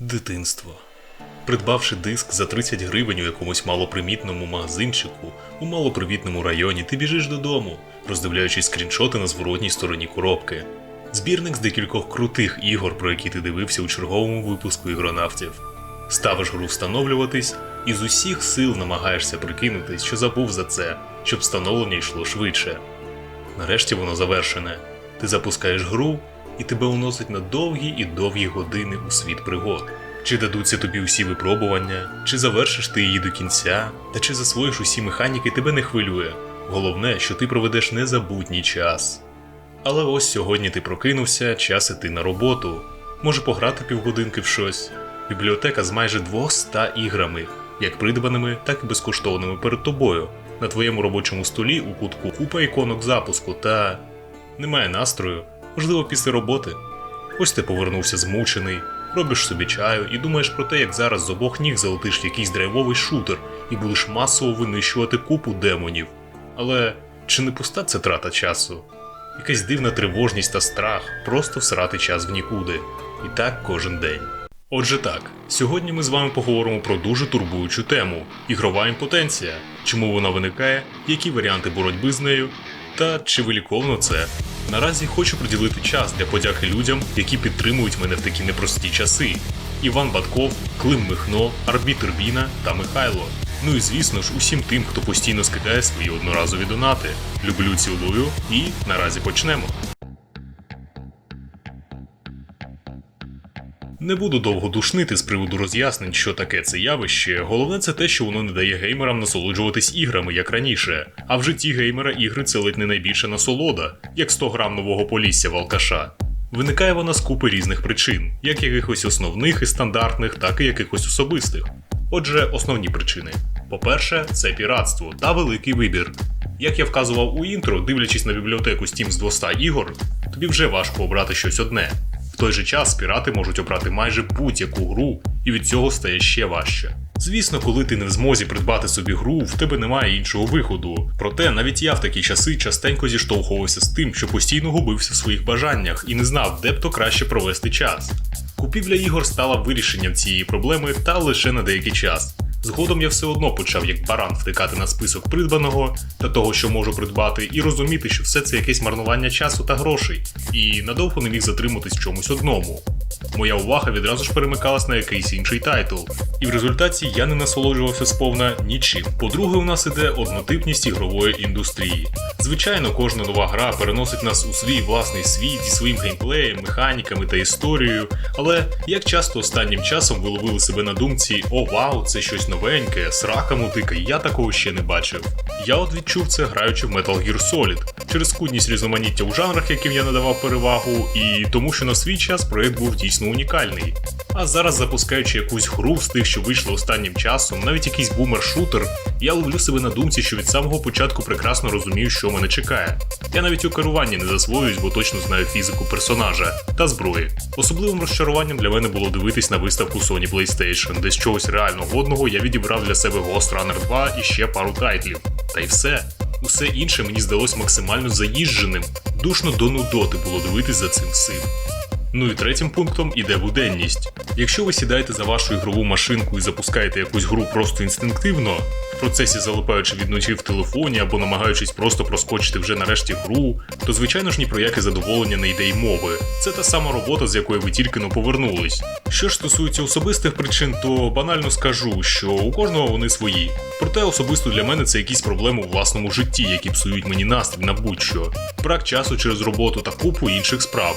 Дитинство. Придбавши диск за 30 гривень у якомусь малопримітному магазинчику у малопривітному районі, ти біжиш додому, роздивляючись скріншоти на зворотній стороні коробки. Збірник з декількох крутих ігор, про які ти дивився у черговому випуску ігронавтів. Ставиш гру встановлюватись і з усіх сил намагаєшся прикинутись, що забув за це, щоб встановлення йшло швидше. Нарешті воно завершене. Ти запускаєш гру, і тебе уносить на довгі і довгі години у світ пригод. Чи дадуться тобі усі випробування, чи завершиш ти її до кінця, та чи засвоїш усі механіки тебе не хвилює. Головне, що ти проведеш незабутній час. Але ось сьогодні ти прокинувся, час іти на роботу. Може пограти півгодинки в щось. Бібліотека з майже 200 іграми, як придбаними, так і безкоштовними перед тобою. На твоєму робочому столі у кутку купа іконок запуску та. Немає настрою, можливо, після роботи. Ось ти повернувся змучений, робиш собі чаю і думаєш про те, як зараз з обох ніг залетиш в якийсь драйвовий шутер і будеш масово винищувати купу демонів. Але чи не пуста це трата часу? Якась дивна тривожність та страх просто всрати час в нікуди. І так кожен день. Отже так, сьогодні ми з вами поговоримо про дуже турбуючу тему ігрова імпотенція, чому вона виникає, які варіанти боротьби з нею, та чи виліковно це. Наразі хочу приділити час для подяки людям, які підтримують мене в такі непрості часи: Іван Батков, Клим Михно, Арбітр Біна та Михайло. Ну і звісно ж, усім тим, хто постійно скидає свої одноразові донати. Люблю, цілую і наразі почнемо. Не буду довго душнити з приводу роз'яснень, що таке це явище. Головне це те, що воно не дає геймерам насолоджуватись іграми, як раніше. А в житті геймера ігри це ледь не найбільша насолода, як 100 грам нового полісся в алкаша. Виникає вона з купи різних причин, як якихось основних і стандартних, так і якихось особистих. Отже, основні причини. По-перше, це піратство та великий вибір. Як я вказував у інтро, дивлячись на бібліотеку Steam з 200 ігор, тобі вже важко обрати щось одне. В той же час пірати можуть обрати майже будь-яку гру, і від цього стає ще важче. Звісно, коли ти не в змозі придбати собі гру, в тебе немає іншого виходу. Проте навіть я в такі часи частенько зіштовхувався з тим, що постійно губився в своїх бажаннях і не знав, де б то краще провести час. Купівля ігор стала вирішенням цієї проблеми та лише на деякий час. Згодом я все одно почав як баран втикати на список придбаного та того, що можу придбати, і розуміти, що все це якесь марнування часу та грошей, і надовго не міг затриматись чомусь одному. Моя увага відразу ж перемикалась на якийсь інший тайтл, і в результаті я не насолоджувався сповна нічим. По-друге, у нас іде однотипність ігрової індустрії. Звичайно, кожна нова гра переносить нас у свій власний світ зі своїм геймплеєм, механіками та історією. Але як часто останнім часом ви ловили себе на думці: о вау, це щось новеньке, срака мутика, я такого ще не бачив. Я от відчув це граючи в Metal Gear Solid через скудність різноманіття у жанрах, яким я надавав перевагу, і тому, що на свій час проект був дійсно унікальний. А зараз, запускаючи якусь гру з тих, що вийшли останнім часом, навіть якийсь бумер-шутер, я ловлю себе на думці, що від самого початку прекрасно розумію, що мене чекає. Я навіть у керуванні не засвоююсь, бо точно знаю фізику персонажа та зброї. Особливим розчаруванням для мене було дивитись на виставку Sony PlayStation, де з чогось реально годного я відібрав для себе Ghost Runner 2 і ще пару тайтлів. Та й все. Усе інше мені здалось максимально заїждженим. Душно до нудоти було дивитись за цим всім. Ну і третім пунктом іде буденність. Якщо ви сідаєте за вашу ігрову машинку і запускаєте якусь гру просто інстинктивно, процесі залипаючи від ночі в телефоні або намагаючись просто проскочити вже нарешті гру, то звичайно ж ні про яке задоволення не йде й мови. Це та сама робота, з якої ви тільки но повернулись. Що ж стосується особистих причин, то банально скажу, що у кожного вони свої. Проте особисто для мене це якісь проблеми у власному житті, які псують мені настрій на будь-що, брак часу через роботу та купу інших справ.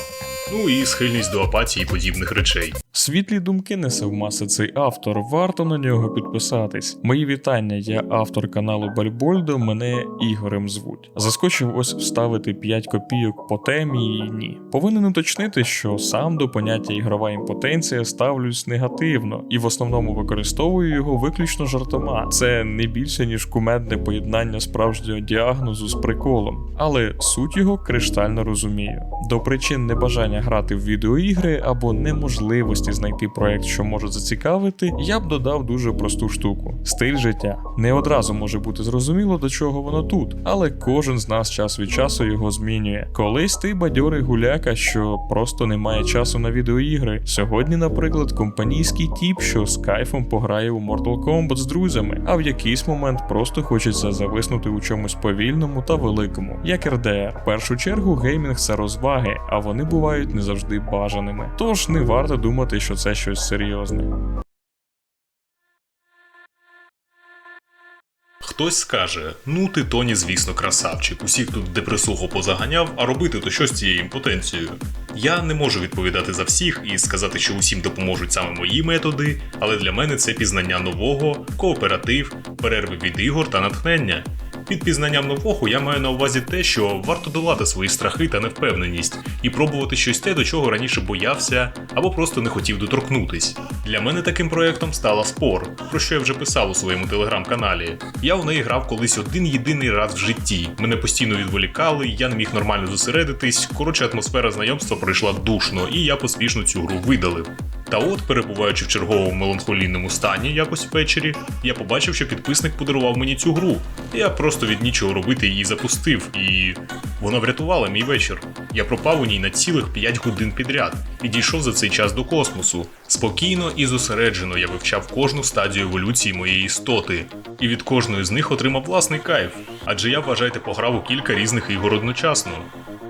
Ну і схильність до апатії і подібних речей. Світлі думки несе в маси цей автор, варто на нього підписатись. Мої вітання, я автор каналу Бальбольдо, мене Ігорем звуть. Заскочив ось вставити 5 копійок по темі і ні. Повинен уточнити, що сам до поняття ігрова імпотенція ставлюсь негативно і в основному використовую його виключно жартома. Це не більше ніж кумедне поєднання справжнього діагнозу з приколом, але суть його криштально розумію. До причин небажання грати в відеоігри або неможливості знайти проект, що може зацікавити, я б додав дуже просту штуку: стиль життя. Не одразу може бути зрозуміло, до чого воно тут, але кожен з нас час від часу його змінює. Колись ти бадьорий гуляка, що просто не має часу на відеоігри. Сьогодні, наприклад, компанійський тіп, що з кайфом пограє у Mortal Kombat з друзями, а в якийсь момент просто хочеться зависнути у чомусь повільному та великому, як РДР. В першу чергу геймінг це розваги, а вони бувають не завжди бажаними. Тож не варто думати, що це щось серйозне. Хтось скаже: ну ти Тоні, звісно, красавчик, усіх тут депресухо позаганяв, а робити то що з цією імпотенцією. Я не можу відповідати за всіх і сказати, що усім допоможуть саме мої методи, але для мене це пізнання нового, кооператив, перерви від ігор та натхнення. Під пізнанням нового я маю на увазі те, що варто долати свої страхи та невпевненість і пробувати щось те, до чого раніше боявся або просто не хотів доторкнутись. Для мене таким проєктом стала спор, про що я вже писав у своєму телеграм-каналі. Я в неї грав колись один єдиний раз в житті. Мене постійно відволікали, я не міг нормально зосередитись. Коротше, атмосфера знайомства пройшла душно, і я поспішно цю гру видалив. Та от, перебуваючи в черговому меланхолійному стані якось ввечері, я побачив, що підписник подарував мені цю гру. Я просто від нічого робити її запустив, і вона врятувала мій вечір. Я пропав у ній на цілих 5 годин підряд і дійшов за цей час до космосу. Спокійно і зосереджено я вивчав кожну стадію еволюції моєї істоти, і від кожної з них отримав власний кайф. Адже я вважайте пограв у кілька різних ігор одночасно.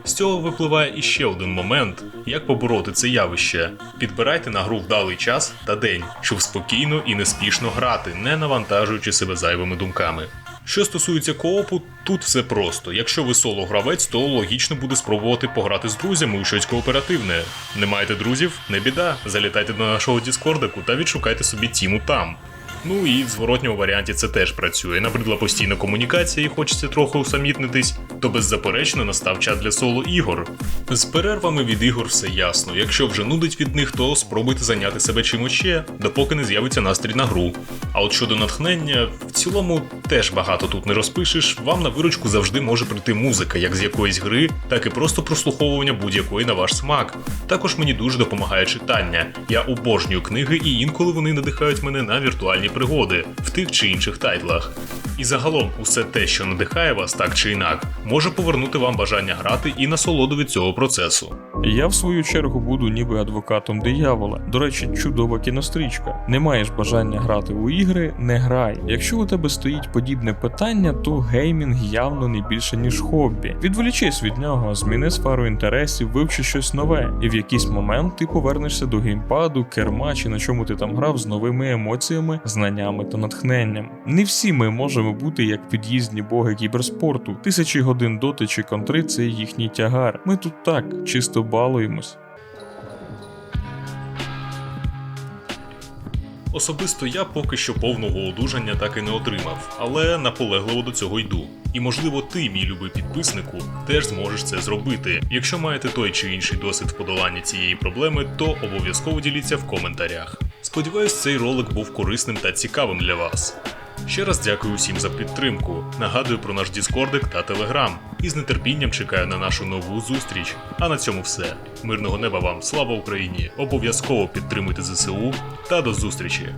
З цього випливає іще один момент, як побороти це явище. Підбирайте на гру вдалий час та день, щоб спокійно і неспішно грати, не навантажуючи себе зайвими думками. Що стосується коопу, тут все просто. Якщо ви соло гравець, то логічно буде спробувати пограти з друзями у щось кооперативне. Не маєте друзів? Не біда. Залітайте до нашого Діскордику та відшукайте собі тіму там. Ну і в зворотньому варіанті це теж працює. Набридла постійна комунікація і хочеться трохи усамітнитись, то беззаперечно настав час для соло ігор. З перервами від ігор все ясно. Якщо вже нудить від них, то спробуйте зайняти себе чимось ще, допоки не з'явиться настрій на гру. А от щодо натхнення, в цілому теж багато тут не розпишеш. Вам на виручку завжди може прийти музика, як з якоїсь гри, так і просто прослуховування будь-якої на ваш смак. Також мені дуже допомагає читання. Я обожнюю книги, і інколи вони надихають мене на віртуальні пригоди в тих чи інших тайтлах. І загалом, усе те, що надихає вас так чи інак, може повернути вам бажання грати і насолоду від цього процесу. Я в свою чергу буду ніби адвокатом диявола. До речі, чудова кінострічка. Не маєш бажання грати у ігри, не грай. Якщо у тебе стоїть подібне питання, то геймінг явно не більше ніж хобі. Відволічись від нього, зміни сферу інтересів, вивчи щось нове, і в якийсь момент ти повернешся до геймпаду, керма чи на чому ти там грав з новими емоціями, знаннями та натхненням. Не всі ми можемо бути як під'їздні боги кіберспорту. Тисячі годин доти чи контри це їхній тягар. Ми тут так, чисто балуємось. Особисто я поки що повного одужання так і не отримав, але наполегливо до цього йду. І можливо, ти, мій любий підписнику, теж зможеш це зробити. Якщо маєте той чи інший досвід в подоланні цієї проблеми, то обов'язково діліться в коментарях. Сподіваюсь, цей ролик був корисним та цікавим для вас. Ще раз дякую усім за підтримку. Нагадую про наш Діскордик та Телеграм. І з нетерпінням чекаю на нашу нову зустріч. А на цьому все. Мирного неба вам, слава Україні! Обов'язково підтримуйте ЗСУ та до зустрічі!